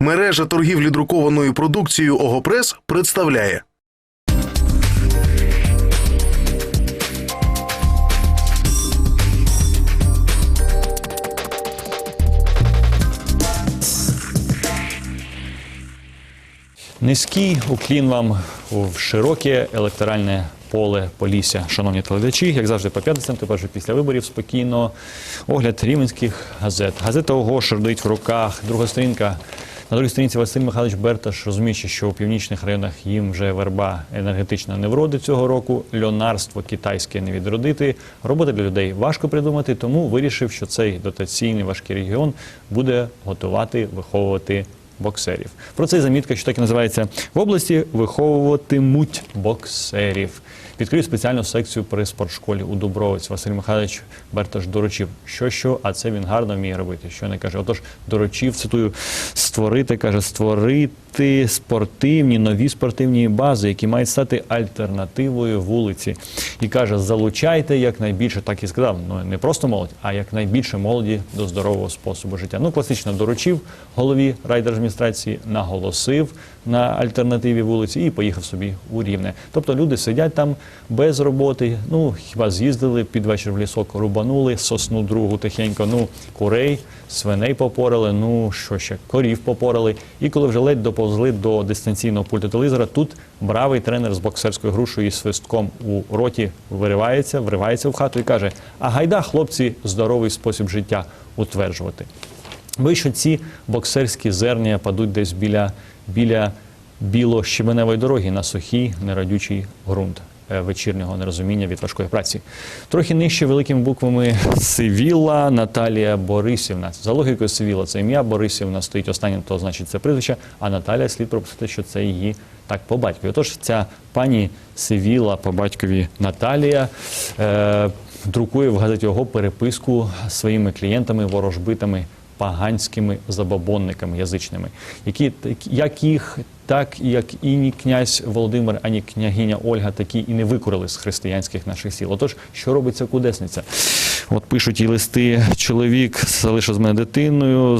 Мережа торгівлі друкованою продукцією Огопрес представляє. Низький уклін вам в широке електоральне поле Полісся. Шановні телеглядачі, як завжди, по п'ятницям, тепер вже після виборів спокійно. Огляд рівненських газет. Газета ОГО шердить в руках. Друга сторінка. На другій сторінці Василь Михайлович Берташ, розуміючи, що у північних районах їм вже верба енергетична не вродить цього року, льонарство китайське не відродити. Роботи для людей важко придумати, тому вирішив, що цей дотаційний важкий регіон буде готувати, виховувати боксерів. Про це замітка, що так і називається в області виховуватимуть боксерів. Відкрив спеціальну секцію при спортшколі у Дубровець. Василь Михайлович Берташ доручив, що що, а це він гарно вміє робити. Що не каже? Отож, доручив, цитую, створити, каже, створити спортивні, нові спортивні бази, які мають стати альтернативою вулиці. І каже, залучайте якнайбільше, так і сказав, ну не просто молодь, а якнайбільше молоді до здорового способу життя. Ну, класично доручив голові райдержадміністрації, наголосив на альтернативі вулиці і поїхав собі у рівне. Тобто люди сидять там без роботи. Ну хіба з'їздили під вечір в лісок, рубанули сосну другу тихенько. Ну курей, свиней попорали. Ну що ще корів попорали. І коли вже ледь доповзли до дистанційного пульту телевізора, тут бравий тренер з боксерською грушею і свистком у роті виривається, вривається в хату і каже: А гайда, хлопці, здоровий спосіб життя утверджувати. Боюсь, що ці боксерські зерня падуть десь біля, біля біло-щебеневої дороги на сухий, нерадючий ґрунт е, вечірнього нерозуміння від важкої праці. Трохи нижче великими буквами Сивіла Наталія Борисівна. За логікою Сивіла це ім'я Борисівна стоїть останнім, то значить це прізвище, а Наталія слід пропустити, що це її так по батькові. Отож, ця пані Сивіла по батькові Наталія. Е, Друкує в газеті ОГО переписку своїми клієнтами, ворожбитами поганськими забобонниками язичними, які як їх, так як і ні князь Володимир, ані княгиня Ольга такі і не викорили з християнських наших сіл. Отож, що робиться кудесниця? От пишуть їй листи, чоловік залишив з мене дитиною,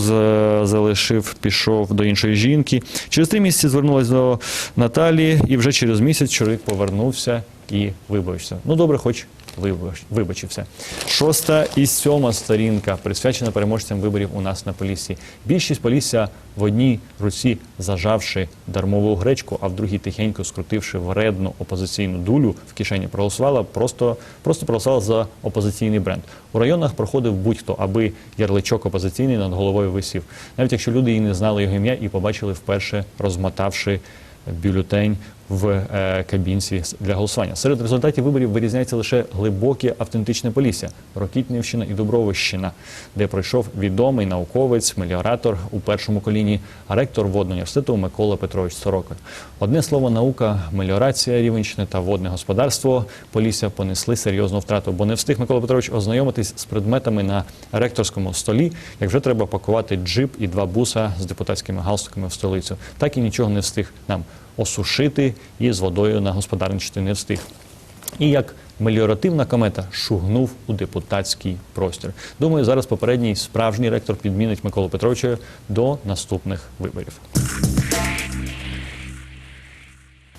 залишив, пішов до іншої жінки. Через три місяці звернулася до Наталі, і вже через місяць чоловік повернувся і вибачився. Ну добре, хоч вибач- вибачився. Шоста і сьома сторінка присвячена переможцям виборів у нас на Поліссі. Більшість Полісся в одній руці зажавши дармову гречку, а в другій тихенько скрутивши вредну опозиційну дулю в кишені, проголосувала просто, просто проголосувала за опозиційний бренд. У районах проходив будь-хто, аби ярличок опозиційний над головою висів. Навіть якщо люди і не знали його ім'я і побачили вперше, розмотавши бюлетень в е, кабінці для голосування. Серед результатів виборів вирізняється лише глибоке автентичне Полісся, Рокітнівщина і Дубровищина, де пройшов відомий науковець, меліоратор у першому коліні, ректор водного університету Микола Петрович Сорока. Одне слово, наука, меліорація Рівенщини та водне господарство Полісся понесли серйозну втрату, бо не встиг Микола Петрович ознайомитись з предметами на ректорському столі, як вже треба пакувати джип і два буса з депутатськими галстуками в столицю. Так і нічого не встиг нам осушити і з водою на господарничати не встиг. І як меліоративна комета шугнув у депутатський простір. Думаю, зараз попередній справжній ректор підмінить Миколу Петровича до наступних виборів.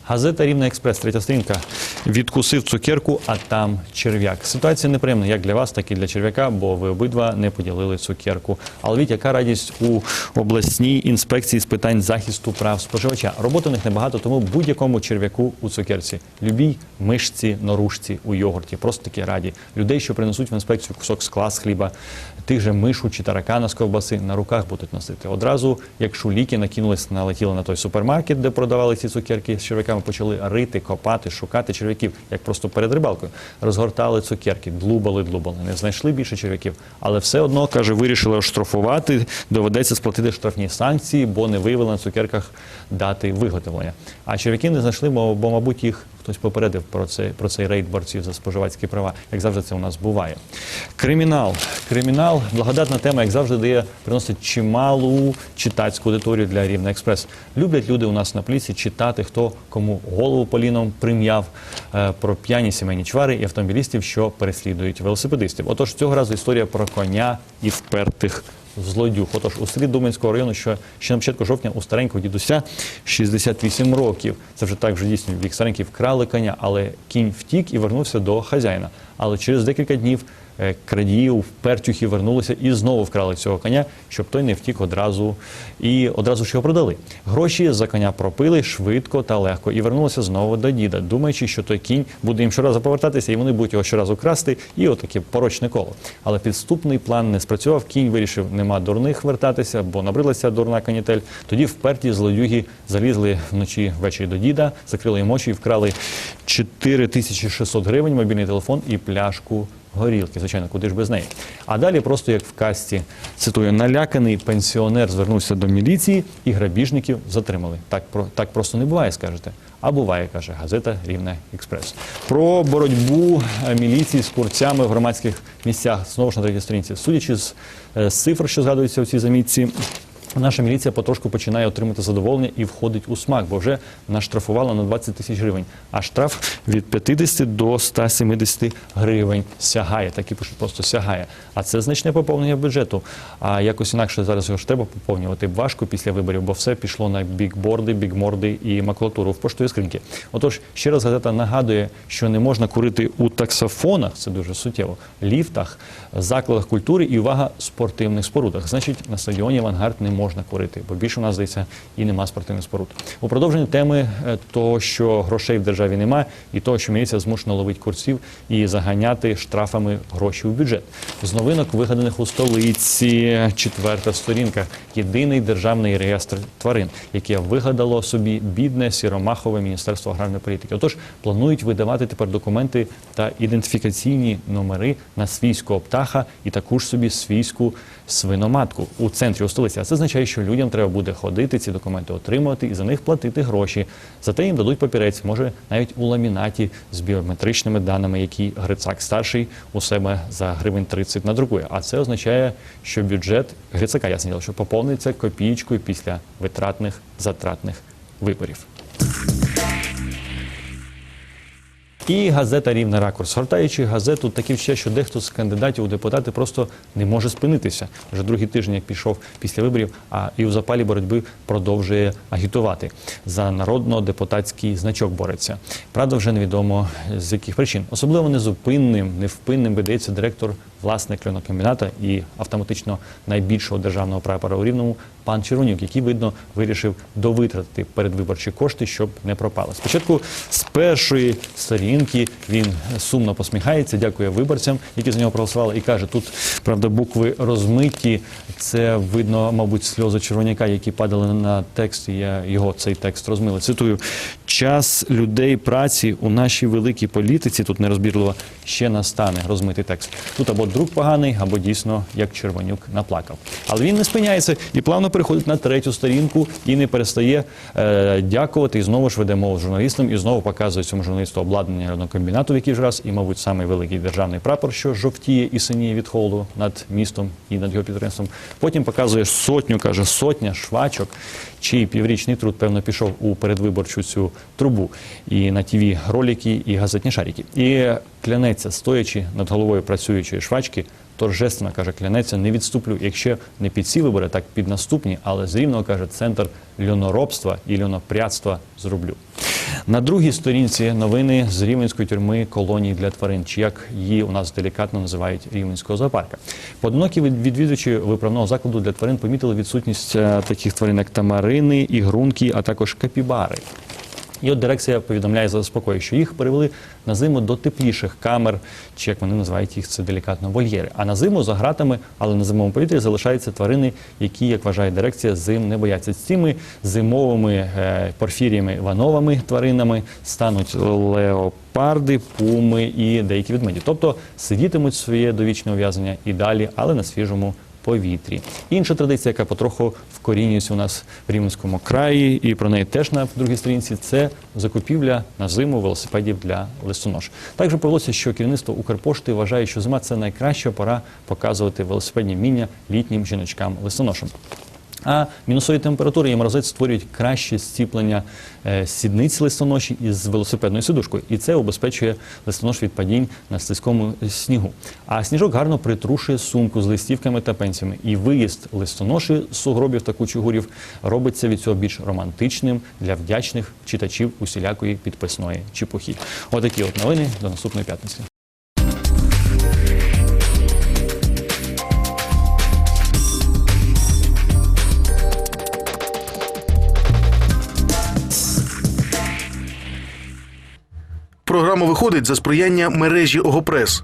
Газета Рівна Експрес, третя сторінка. Відкусив цукерку, а там черв'як. Ситуація неприємна як для вас, так і для черв'яка, бо ви обидва не поділили цукерку. Але від яка радість у обласній інспекції з питань захисту прав споживача. Роботи у них небагато, тому будь-якому черв'яку у цукерці. Любій мишці, норушці у йогурті. Просто такі раді. Людей, що принесуть в інспекцію кусок скла з хліба, тих же мишу чи таракана з ковбаси на руках будуть носити. Одразу, як шуліки накинулись, налетіли на той супермаркет, де продавали ці цукерки з черв'яками, почали рити, копати, шукати черв'яків, як просто перед рибалкою. Розгортали цукерки, длубали, длубали. Не знайшли більше черв'яків, але все одно каже, вирішили оштрафувати. Доведеться сплатити штрафні санкції, бо не виявили на цукерках дати виготовлення. А черв'яків не знайшли, бо, мабуть, їх хтось попередив про цей, про цей рейд борців за споживацькі права, як завжди це у нас буває. Кримінал. Кримінал, благодатна тема, як завжди, дає, приносить чималу читацьку аудиторію для Рівна Експрес. Люблять люди у нас на пліці читати, хто кому голову поліном прим'яв е, про п'яні сімейні чвари і автомобілістів, що переслідують велосипедистів. Отож, цього разу історія про коня і впертих злодюг. Отож, у селі Думанського району, що ще на початку жовтня у старенького дідуся 68 років. Це вже так вже дійсно вік старенький вкрали коня, але кінь втік і вернувся до хазяїна. Але через декілька днів е, крадії впертюхи вернулися і знову вкрали цього коня, щоб той не втік одразу і одразу ж його продали. Гроші за коня пропили швидко та легко і вернулися знову до діда, думаючи, що той кінь буде їм щоразу повертатися, і вони будуть його щоразу красти, і отаке порочне коло. Але підступний план не спрацював. Кінь вирішив, нема дурних вертатися, бо набрилася дурна канітель. Тоді вперті злодюги залізли вночі ввечері до діда, закрили їм очі і вкрали 4600 гривень, мобільний телефон і пляшку горілки. Звичайно, куди ж без неї. А далі, просто як в касті, цитую, наляканий пенсіонер звернувся до міліції і грабіжників затримали. Так про так просто не буває, скажете. А буває, каже газета Рівне Експрес. Про боротьбу е, міліції з курцями в громадських місцях знову ж на третій сторінці. Судячи з, е, з цифр, що згадуються у цій замітці. Наша міліція потрошку починає отримати задоволення і входить у смак, бо вже наштрафувала на 20 тисяч гривень. А штраф від 50 до 170 гривень сягає. Так і просто сягає. А це значне поповнення бюджету. А якось інакше зараз його ж треба поповнювати важко після виборів, бо все пішло на бікборди, бікморди і макулатуру в поштові скриньки. Отож, ще раз газета нагадує, що не можна курити у таксофонах, це дуже суттєво, ліфтах, закладах культури і увага спортивних спорудах. Значить, на стадіоні авангард не можна курити, бо більше у нас здається і нема спортивних споруд. У продовженні теми е, того, що грошей в державі немає, і того, що міліція змушена ловити курців і заганяти штрафами гроші у бюджет. З новинок, вигаданих у столиці, четверта сторінка. Єдиний державний реєстр тварин, яке вигадало собі бідне сіромахове міністерство аграрної політики. Отож, планують видавати тепер документи та ідентифікаційні номери на свійського птаха і таку ж собі свійську свиноматку у центрі у столиці. А це означає, що людям треба буде ходити, ці документи отримувати і за них платити гроші. Зате їм дадуть папірець, може навіть у ламінаті з біометричними даними, які Грицак старший у себе за гривень 30 надрукує. А це означає, що бюджет Грицака, ясно, що поповниться копієчкою після витратних затратних виборів. І газета Рівний ракурс. Гортаючи газету, таке ще, що дехто з кандидатів у депутати просто не може спинитися. Вже другий тиждень, як пішов після виборів, а і у запалі боротьби продовжує агітувати. За народно-депутатський значок бореться. Правда, вже невідомо з яких причин. Особливо незупинним, невпинним видається директор власник кльонокомбіната і автоматично найбільшого державного прапора у Рівному пан Червонюк, який, видно, вирішив довитратити передвиборчі кошти, щоб не пропали. Спочатку з першої сторінки він сумно посміхається, дякує виборцям, які за нього проголосували, і каже: тут правда букви розмиті. Це видно, мабуть, сльози червоняка, які падали на текст. і Я його цей текст розмили. Цитую: час людей праці у нашій великій політиці тут нерозбірливо ще настане розмитий текст. Тут або друк поганий, або дійсно як Червонюк наплакав. Але він не спиняється і плавно переходить на третю сторінку і не перестає е, дякувати. І знову ж веде мову з журналістом, і знову показує цьому журналісту обладнання комбінату, в який ж раз, і, мабуть, самий великий державний прапор, що жовтіє і синіє від холоду над містом і над його підприємством. Потім показує сотню, каже, сотня швачок, чий піврічний труд, певно, пішов у передвиборчу цю трубу. І на тіві ролики, і газетні шарики. І клянеться, стоячи над головою працюючої швачки, торжественно каже, клянеться, не відступлю, якщо не під ці вибори, так під наступні, але з рівного каже центр льоноробства і льонопрядства зроблю. На другій сторінці новини з рівненської тюрми колонії для тварин, чи як її у нас делікатно називають рівненського зоопарка. Поодинокі від- відвідувачі виправного закладу для тварин помітили відсутність е, таких тварин, як тамарини, ігрунки, а також капібари. І от дирекція повідомляє заспокоює, що їх перевели на зиму до тепліших камер, чи як вони називають їх, це делікатно вольєри. А на зиму за гратами, але на зимовому повітрі залишаються тварини, які, як вважає дирекція, зим не бояться. З цими зимовими е, порфіріями івановими тваринами стануть леопарди, пуми і деякі ведмеді. Тобто сидітимуть своє довічне ув'язнення і далі, але на свіжому повітрі. Інша традиція, яка потроху вкорінюється у нас в Рівненському краї, і про неї теж на другій сторінці, це закупівля на зиму велосипедів для листонож. Також повелося, що керівництво Укрпошти вважає, що зима це найкраща пора показувати велосипедні вміння літнім жіночкам листоношам. А мінусові температури і морозець створюють краще зціплення е, сідниць листоноші із велосипедною сидушкою. І це убезпечує листонош від падінь на слизькому снігу. А сніжок гарно притрушує сумку з листівками та пенсіями. І виїзд листоноші з сугробів та кучугурів робиться від цього більш романтичним для вдячних читачів усілякої підписної чепухи. Отакі от новини до наступної п'ятниці. Програма виходить за сприяння мережі Огопрес.